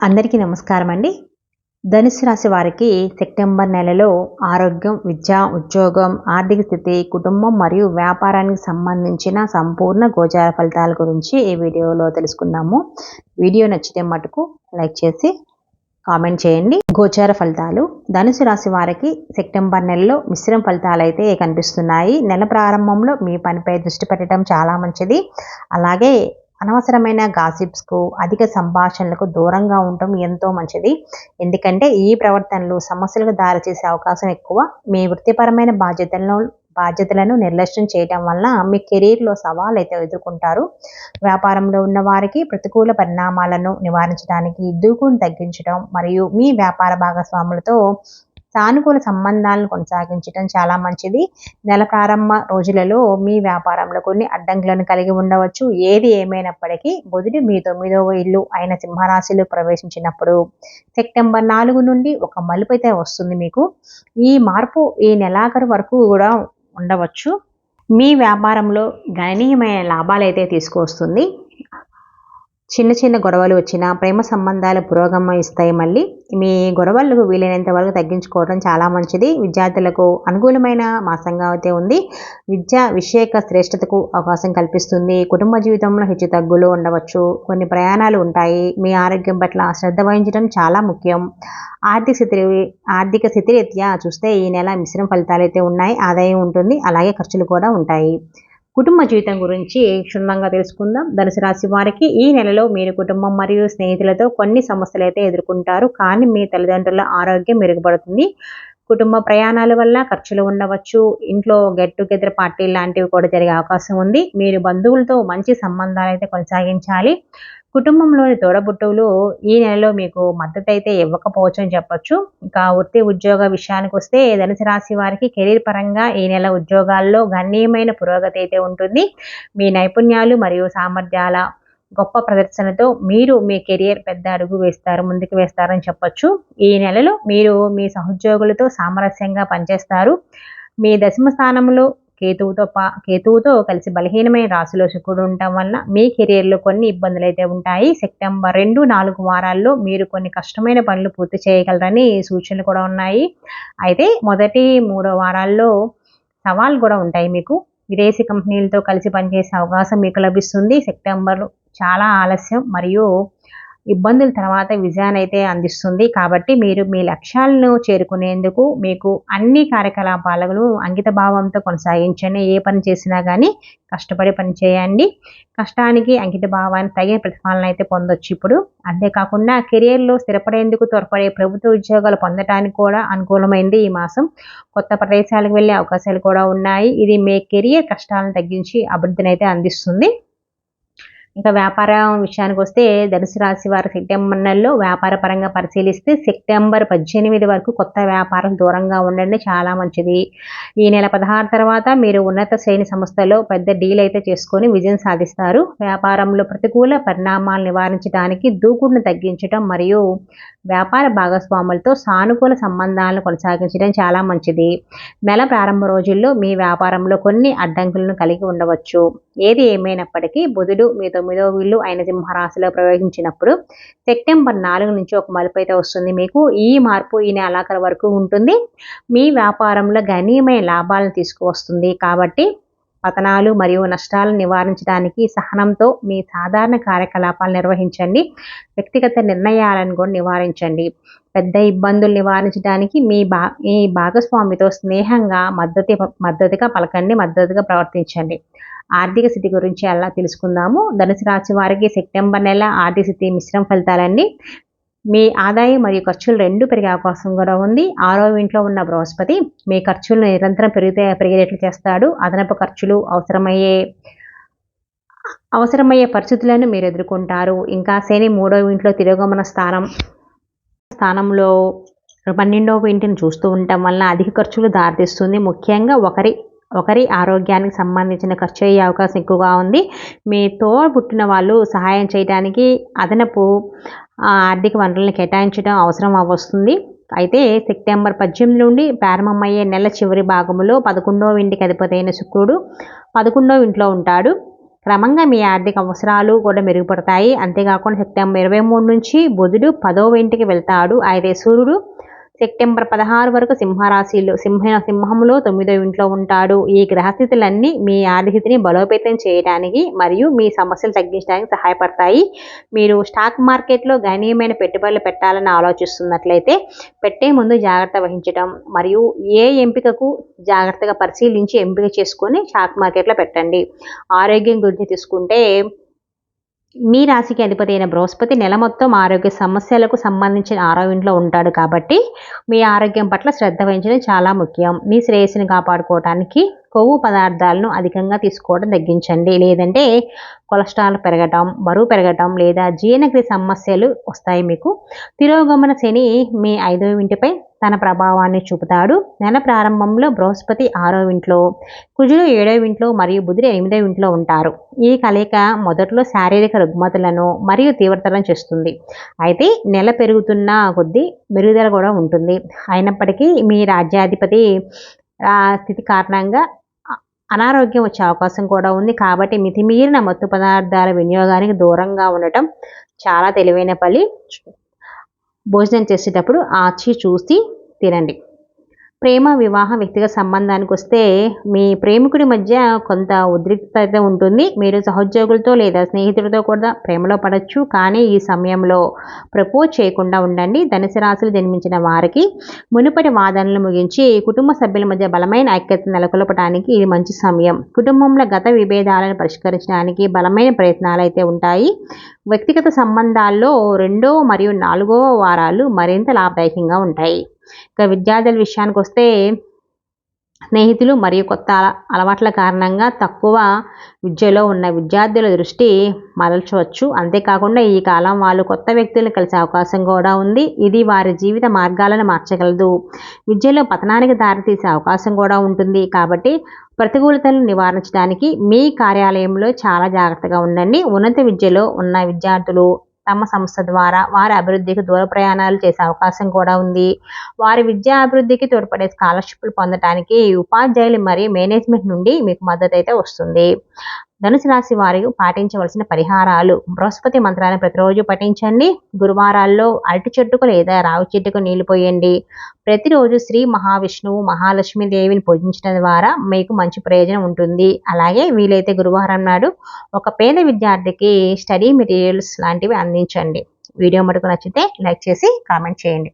అందరికీ నమస్కారం అండి ధనుసు రాశి వారికి సెప్టెంబర్ నెలలో ఆరోగ్యం విద్య ఉద్యోగం ఆర్థిక స్థితి కుటుంబం మరియు వ్యాపారానికి సంబంధించిన సంపూర్ణ గోచార ఫలితాల గురించి ఈ వీడియోలో తెలుసుకుందాము. వీడియో నచ్చితే మటుకు లైక్ చేసి కామెంట్ చేయండి. గోచార ఫలితాలు. ధనుసు రాశి వారికి సెప్టెంబర్ నెలలో మిశ్రమ ఫలితాలు అయితే కనిపిస్తున్నాయి. నెల ప్రారంభంలో మీ పనిపై దృష్టి పెట్టడం చాలా మంచిది. అలాగే అనవసరమైన గాసిప్స్కు అధిక సంభాషణలకు దూరంగా ఉండటం ఎంతో మంచిది. ఎందుకంటే ఈ ప్రవర్తనలు సమస్యలకు దారితీసే అవకాశం ఎక్కువ. మీ వృత్తిపరమైన బాధ్యతలను బాధ్యతలను నిర్లక్ష్యం చేయడం వలన మీ కెరీర్లో సవాలు అయితే ఎదుర్కొంటారు. వ్యాపారంలో ఉన్న వారికి ప్రతికూల పరిణామాలను నివారించడానికి దూకును తగ్గించడం మరియు మీ వ్యాపార భాగస్వాములతో సానుకూల సంబంధాలను కొనసాగించడం చాలా మంచిది. నెల ప్రారంభ రోజులలో మీ వ్యాపారంలో కొన్ని అడ్డంకులను కలిగి ఉండవచ్చు. ఏది ఏమైనప్పటికీ బుధుడు మీ తొమ్మిదవ ఇల్లు అయిన సింహరాశిలో ప్రవేశించినప్పుడు సెప్టెంబర్ నాలుగు నుండి ఒక మలుపు అయితే వస్తుంది మీకు. ఈ మార్పు ఈ నెలాఖరు వరకు కూడా ఉండవచ్చు. మీ వ్యాపారంలో గణనీయమైన లాభాలు అయితే తీసుకువస్తుంది. చిన్న చిన్న గొడవలు వచ్చినా ప్రేమ సంబంధాలు పురోగమిస్తాయి మళ్ళీ. మీ గొడవలకు వీలైనంత వరకు తగ్గించుకోవడం చాలా మంచిది. విద్యార్థులకు అనుకూలమైన మాసంగా అయితే ఉంది. విద్య విషయక శ్రేష్టతకు అవకాశం కల్పిస్తుంది. కుటుంబ జీవితంలో హెచ్చు తగ్గులు ఉండవచ్చు. కొన్ని ప్రయాణాలు ఉంటాయి. మీ ఆరోగ్యం పట్ల శ్రద్ధ వహించడం చాలా ముఖ్యం. ఆర్థిక స్థితి ఆర్థిక స్థితిరీత్యా చూస్తే ఈ నెల మిశ్రమ ఫలితాలు అయితే ఉన్నాయి. ఆదాయం ఉంటుంది. అలాగే ఖర్చులు కూడా ఉంటాయి. కుటుంబ జీవితం గురించి క్షుణ్ణంగా తెలుసుకుందాం. ధనుసు రాశి వారికి ఈ నెలలో మీరు కుటుంబం మరియు స్నేహితులతో కొన్ని సమస్యలు అయితే ఎదుర్కొంటారు. కానీ మీ తల్లిదండ్రుల ఆరోగ్యం మెరుగుపడుతుంది. కుటుంబ ప్రయాణాల వల్ల ఖర్చులు ఉండవచ్చు. ఇంట్లో గెట్ టుగెదర్ పార్టీ లాంటివి కూడా జరిగే అవకాశం ఉంది. మీరు బంధువులతో మంచి సంబంధాలు అయితే కొనసాగించాలి. కుటుంబంలోని తోడబుట్టువులు ఈ నెలలో మీకు మద్దతు అయితే ఇవ్వకపోవచ్చు అని చెప్పొచ్చు. ఇంకా వృత్తి ఉద్యోగ విషయానికి వస్తే ధనుసు రాశి వారికి కెరీర్ పరంగా ఈ నెల ఉద్యోగాల్లో గణనీయమైన పురోగతి అయితే ఉంటుంది. మీ నైపుణ్యాలు మరియు సామర్థ్యాల గొప్ప ప్రదర్శనతో మీరు మీ కెరియర్ పెద్ద అడుగు వేస్తారు ముందుకు వేస్తారని చెప్పొచ్చు. ఈ నెలలో మీరు మీ సహోద్యోగులతో సామరస్యంగా పనిచేస్తారు. మీ దశమ స్థానంలో కేతువుతో పా కేతువుతో కలిసి బలహీనమైన రాశిలో శుక్రుడు ఉండటం వల్ల మీ కెరీర్లో కొన్ని ఇబ్బందులు అయితే ఉంటాయి. సెప్టెంబర్ రెండు నాలుగు వారాల్లో మీరు కొన్ని కష్టమైన పనులు పూర్తి చేయగలరని సూచనలు కూడా ఉన్నాయి. అయితే మొదటి మూడో వారాల్లో సవాళ్ళు కూడా ఉంటాయి మీకు. విదేశీ కంపెనీలతో కలిసి పనిచేసే అవకాశం మీకు లభిస్తుంది. సెప్టెంబర్ చాలా ఆలస్యం మరియు ఇబ్బందుల తర్వాత విజయాన్ని అయితే అందిస్తుంది. కాబట్టి మీరు మీ లక్ష్యాలను చేరుకునేందుకు మీకు అన్ని కార్యకలాపాలను అంకిత భావంతో కొనసాగించండి. ఏ పని చేసినా కానీ కష్టపడి పని చేయండి. కష్టానికి అంకిత భావాన్ని తగిన ప్రతిఫలన అయితే పొందొచ్చు ఇప్పుడు. అంతేకాకుండా కెరియర్లో స్థిరపడేందుకు త్వరపడే ప్రభుత్వ ఉద్యోగాలు పొందడానికి కూడా అనుకూలమైంది ఈ మాసం. కొత్త ప్రదేశాలకు వెళ్ళే అవకాశాలు కూడా ఉన్నాయి. ఇది మీ కెరియర్ కష్టాలను తగ్గించి అభివృద్ధిని అయితే అందిస్తుంది. ఇంకా వ్యాపారం విషయానికి వస్తే ధనుసు రాశి వారి సెప్టెంబర్ నెలలో వ్యాపార పరంగా పరిశీలిస్తే సెప్టెంబర్ పద్దెనిమిది వరకు కొత్త వ్యాపారం దూరంగా ఉండండి చాలా మంచిది. ఈ నెల పదహారు తర్వాత మీరు ఉన్నత శ్రేణి సంస్థలో పెద్ద డీల్ అయితే చేసుకొని విజయం సాధిస్తారు. వ్యాపారంలో ప్రతికూల పరిణామాలు నివారించడానికి దూకుడును తగ్గించడం మరియు వ్యాపార భాగస్వాములతో సానుకూల సంబంధాలను కొనసాగించడం చాలా మంచిది. నెల ప్రారంభ రోజుల్లో మీ వ్యాపారంలో కొన్ని అడ్డంకులను కలిగి ఉండవచ్చు. ఏది ఏమైనప్పటికీ బుధుడు మీ తొమ్మిదో వీళ్ళు ఆయన సింహరాశిలో ప్రవేశించినప్పుడు సెప్టెంబర్ నాలుగు నుంచి ఒక మలుపు అయితే వస్తుంది. మీకు ఈ మార్పు ఈ నెలాఖరు వరకు ఉంటుంది. మీ వ్యాపారంలో గణనీయమైన లాభాలను తీసుకువస్తుంది. కాబట్టి పతనాలు మరియు నష్టాలను నివారించడానికి సహనంతో మీ సాధారణ కార్యకలాపాలు నిర్వహించండి. వ్యక్తిగత నిర్ణయాలను కూడా నివారించండి. పెద్ద ఇబ్బందులు నివారించడానికి మీ భా మీ భాగస్వామితో స్నేహంగా మద్దతు మద్దతుగా పలకండి మద్దతుగా ప్రవర్తించండి. ఆర్థిక స్థితి గురించి అలా తెలుసుకుందాము. ధనుసు రాశి వారికి సెప్టెంబర్ నెల ఆర్థిక స్థితి మిశ్రమ ఫలితాలండి. మీ ఆదాయం మరియు ఖర్చులు రెండు పెరిగే అవకాశం కూడా ఉంది. ఆరో ఇంట్లో ఉన్న బృహస్పతి మీ ఖర్చులు నిరంతరం పెరిగితే పెరిగేట్లు చేస్తాడు. అదనపు ఖర్చులు అవసరమయ్యే అవసరమయ్యే పరిస్థితులను మీరు ఎదుర్కొంటారు. ఇంకా శని మూడో ఇంట్లో తిరోగమన స్థానం స్థానంలో పన్నెండవ ఇంటిని చూస్తూ ఉండటం వల్ల అధిక ఖర్చులు దారితీస్తుంది. ముఖ్యంగా ఒకరి ఒకరి ఆరోగ్యానికి సంబంధించిన ఖర్చు అయ్యే అవకాశం ఎక్కువగా ఉంది. మీ పుట్టిన వాళ్ళు సహాయం చేయడానికి అదనపు ఆర్థిక వనరులను కేటాయించడం అవసరం వస్తుంది. అయితే సెప్టెంబర్ పద్దెనిమిది నుండి ప్రారంభమయ్యే నెల చివరి భాగంలో పదకొండవ ఇంటికి అధిపతి అయిన శుక్రుడు పదకొండవ ఇంట్లో ఉంటాడు. క్రమంగా మీ ఆర్థిక అవసరాలు కూడా మెరుగుపడతాయి. అంతేకాకుండా సెప్టెంబర్ ఇరవై మూడు నుంచి బుధుడు పదవ ఇంటికి వెళ్తాడు. అయితే సూర్యుడు సెప్టెంబర్ పదహారు వరకు సింహరాశిలో సింహ సింహంలో తొమ్మిదో ఇంట్లో ఉంటాడు. ఈ గ్రహస్థితులన్నీ మీ ఆర్థితిని బలోపేతం చేయడానికి మరియు మీ సమస్యలు తగ్గించడానికి సహాయపడతాయి. మీరు స్టాక్ మార్కెట్లో గణనీయమైన పెట్టుబడులు పెట్టాలని ఆలోచిస్తున్నట్లయితే పెట్టే ముందు జాగ్రత్త వహించడం మరియు ఏ ఎంపికకు జాగ్రత్తగా పరిశీలించి ఎంపిక చేసుకొని స్టాక్ మార్కెట్లో పెట్టండి. ఆరోగ్యం గురించి తీసుకుంటే మీ రాశికి అధిపతి అయిన బృహస్పతి నెల మొత్తం ఆరోగ్య సమస్యలకు సంబంధించిన ఆరో ఇంట్లో ఉంటాడు కాబట్టి మీ ఆరోగ్యం పట్ల శ్రద్ధ వహించడం చాలా ముఖ్యం. మీ శ్రేయస్సుని కాపాడుకోవటానికి కొవ్వు పదార్థాలను అధికంగా తీసుకోవడం తగ్గించండి. లేదంటే కొలెస్ట్రాల్ పెరగటం బరువు పెరగటం లేదా జీర్ణక్రియ సమస్యలు వస్తాయి మీకు. తిరోగమన శని మీ ఐదవ ఇంటిపై తన ప్రభావాన్ని చూపుతాడు. నెల ప్రారంభంలో బృహస్పతి ఆరో ఇంట్లో కుజుడు ఏడో ఇంట్లో మరియు బుధుడు ఎనిమిదో ఇంట్లో ఉంటారు. ఈ కలయిక మొదట్లో శారీరక రుగ్మతలను మరియు తీవ్రతలను చేస్తుంది. అయితే నెల పెరుగుతున్న కొద్దీ మెరుగుదల కూడా ఉంటుంది. అయినప్పటికీ మీ రాజ్యాధిపతి స్థితి కారణంగా అనారోగ్యం వచ్చే అవకాశం కూడా ఉంది. కాబట్టి మితిమీరిన మత్తు పదార్థాల వినియోగానికి దూరంగా ఉండటం చాలా తెలివైన పని. భోజనం చేసేటప్పుడు ఆచి చూసి తినండి. ప్రేమ వివాహం వ్యక్తిగత సంబంధానికి వస్తే మీ ప్రేమికుడి మధ్య కొంత ఉద్రిక్తత ఉంటుంది. మీరు సహోద్యోగులతో లేదా స్నేహితులతో కూడా ప్రేమలో పడవచ్చు కానీ ఈ సమయంలో ప్రపోజ్ చేయకుండా ఉండండి. ధనుసు రాశులు జన్మించిన వారికి మునుపటి వాదనలు ముగించి కుటుంబ సభ్యుల మధ్య బలమైన ఐక్యత నెలకొల్పడానికి ఇది మంచి సమయం. కుటుంబంలో గత విభేదాలను పరిష్కరించడానికి బలమైన ప్రయత్నాలు అయితే ఉంటాయి. వ్యక్తిగత సంబంధాల్లో రెండో మరియు నాలుగవ వారాలు మరింత లాభదాయకంగా ఉంటాయి. ఇక విద్యార్థుల విషయానికి వస్తే స్నేహితులు మరియు కొత్త అలవాట్ల కారణంగా తక్కువ విద్యలో ఉన్న విద్యార్థుల దృష్టి మరల్చవచ్చు. అంతేకాకుండా ఈ కాలం వాళ్ళు కొత్త వ్యక్తులను కలిసే అవకాశం కూడా ఉంది. ఇది వారి జీవిత మార్గాలను మార్చగలదు. విద్యలో పతనానికి దారితీసే అవకాశం కూడా ఉంటుంది. కాబట్టి ప్రతికూలతలను నివారించడానికి మీ కార్యాలయంలో చాలా జాగ్రత్తగా ఉండండి. ఉన్నత విద్యలో ఉన్న విద్యార్థులు తమ సంస్థ ద్వారా వారి అభివృద్ధికి దూర ప్రయాణాలు చేసే అవకాశం కూడా ఉంది. వారి విద్యా అభివృద్ధికి తోడ్పడే స్కాలర్షిప్లు పొందడానికి ఉపాధ్యాయులు మరియు మేనేజ్మెంట్ నుండి మీకు మద్దతు అయితే వస్తుంది. ధనుసు రాశి వారు పాటించవలసిన పరిహారాలు. బృహస్పతి మంత్రాన్ని ప్రతిరోజు పఠించండి. గురువారాల్లో అరటి చెట్టుకు లేదా రావి చెట్టుకు నీళ్ళు పోయండి. ప్రతిరోజు శ్రీ మహావిష్ణువు మహాలక్ష్మి దేవిని పూజించడం ద్వారా మీకు మంచి ప్రయోజనం ఉంటుంది. అలాగే వీలైతే గురువారం నాడు ఒక పేద విద్యార్థికి స్టడీ మెటీరియల్స్ లాంటివి అందించండి. వీడియో మటుకు నచ్చితే లైక్ చేసి కామెంట్ చేయండి.